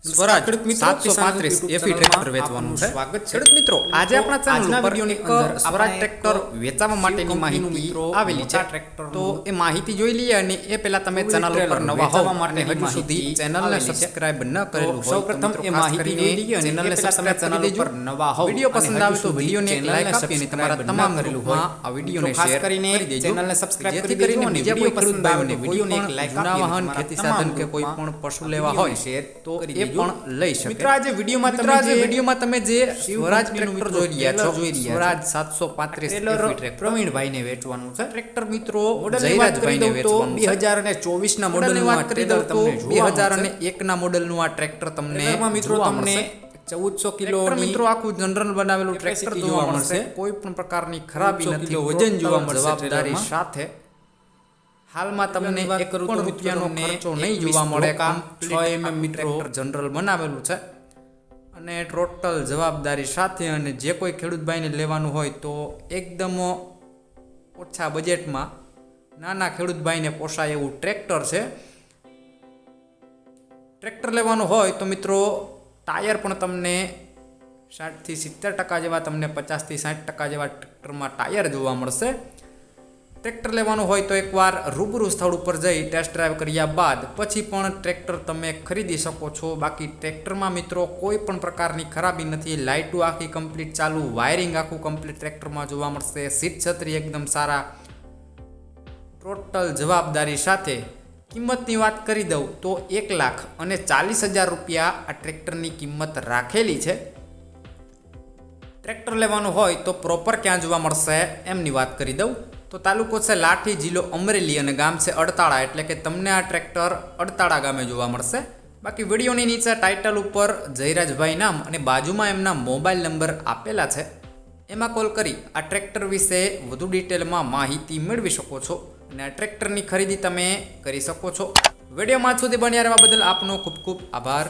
સ્વરાજ સાતસો પાંત્રીસ એફી ટ્રેક્ટર વેચવાનું છે. સ્વાગત ખેડૂત મિત્રો આજે આપણા ચેનલ આજના એક સ્વરાજ ટ્રેક્ટર વેચાવા માટેની માહિતી આવેલી છે. તો એ માહિતી જોઈ લઈએ અને એ પહેલા તમે ચેનલ ઉપર નવા વેચાવા હોવ હજુ સુધી ચેનલને સબસ્ક્રાઇબ ન કરેલું હોય સૌપ્રથમ એ માહિતી જોઈ લઈએ ચેનલને સબસ્ક્રાઇબ તમે કરી દેજો. ચેનલ ઉપર નવા હોવ વીડિયો પસંદ આવે તો સુધી એક લાઈક આપી અને તમારા તમામ કરેલું હોય આ વિડીયોને શેર કરીને કરી ચેનલને subscribe કરી દેજો અને બીજા કોઈ પસંદ આવે ભાઈઓને તો કોઈ વિડીયોને પણ એક like આપી વાહન ખેતી સાધન કે કોઈ પણ પશુ લેવા હોય તો એ. પણ લઈ શકે. મિત્રો આજે વિડીયોમાં તમે આજે જે વિડીયોમાં તમે જે સ્વરાજ ટ્રેક્ટર જોઈ રહ્યા છો જોઈ રહ્યા છો. સ્વરાજ સાતસો પાંત્રીસ પ્રવીણભાઈને વેચવાનું છે. ટ્રેક્ટર મિત્રો જયરાજભાઈને વેચવાનું બે હજાર અને ચોવીસ ના મોડલ વાત કરી દઉં તો બે હજાર અને એક ના મોડલનું આ ટ્રેક્ટર તમને એમાં મિત્રો તમને ચૌદસો કિલો મિત્રો આખું જનરલ બનાવેલું ટ્રેક્ટર જોવા મળશે. કોઈ પણ પ્રકારની ખરાબી નથી. વજન જોવા મળશે જવાબદારી સાથે હાલમાં તમને એક રૂપિયાનો ખર્ચો નહીં જોવા મળે કામ છ એમએમ મિત્રો ટ્રેક્ટર જનરલ બનાવેલું છે. અને ટોટલ જવાબદારી સાથે અને જે કોઈ ખેડૂત ભાઈને લેવાનું હોય તો એકદમ ઓછા બજેટમાં નાના ખેડૂત ભાઈને પોસાય એવું ટ્રેક્ટર છે. ટ્રેક્ટર લેવાનું હોય તો મિત્રો ટાયર પણ તમને સાઠથી સિત્તેર ટકા જેવા તમને પચાસથી સાઠ ટકા જેવા ટ્રેક્ટરમાં ટાયર જોવા મળશે. ટ્રેક્ટર લેવાનું હોય તો એકવાર રૂબરૂ સ્થળ ઉપર જઈ ટેસ્ટ ડ્રાઈવ કર્યા બાદ પછી પણ ટ્રેક્ટર તમે ખરીદી શકો છો. બાકી ટ્રેક્ટરમાં મિત્રો કોઈ પણ પ્રકારની ખરાબી નથી. લાઇટો આખી કમ્પ્લીટ ચાલુ વાયરિંગ આખું કમ્પ્લીટ ટ્રેક્ટરમાં જોવા મળશે. સીટ છત્રી એકદમ સારા. ટોટલ જવાબદારી સાથે કિંમતની વાત કરી દઉં તો એક લાખ અને ચાલીસ હજાર રૂપિયા આ ટ્રેક્ટરની કિંમત રાખેલી છે. ટ્રેક્ટર લેવાનું હોય તો પ્રોપર ક્યાં જોવા મળશે? એમની વાત કરી દઉં. તો તાલુકો છે લાઠી જિલ્લો અમરેલી અને ગામ છે અડતાળા. એટલે કે તમને આ ટ્રેક્ટર અડતાળા ગામે જોવા મળશે. બાકી વિડીયોની નીચે ટાઇટલ ઉપર જયરાજભાઈ નામ અને બાજુમાં એમના મોબાઈલ નંબર આપેલા છે. એમાં કોલ કરી આ ટ્રેક્ટર વિશે વધુ ડિટેલમાં માહિતી મેળવી શકો છો અને આ ટ્રેક્ટરની ખરીદી તમે કરી શકો છો. વિડીયોમાં સુધી બન્યા રહેવા બદલ આપનો ખૂબ ખૂબ આભાર.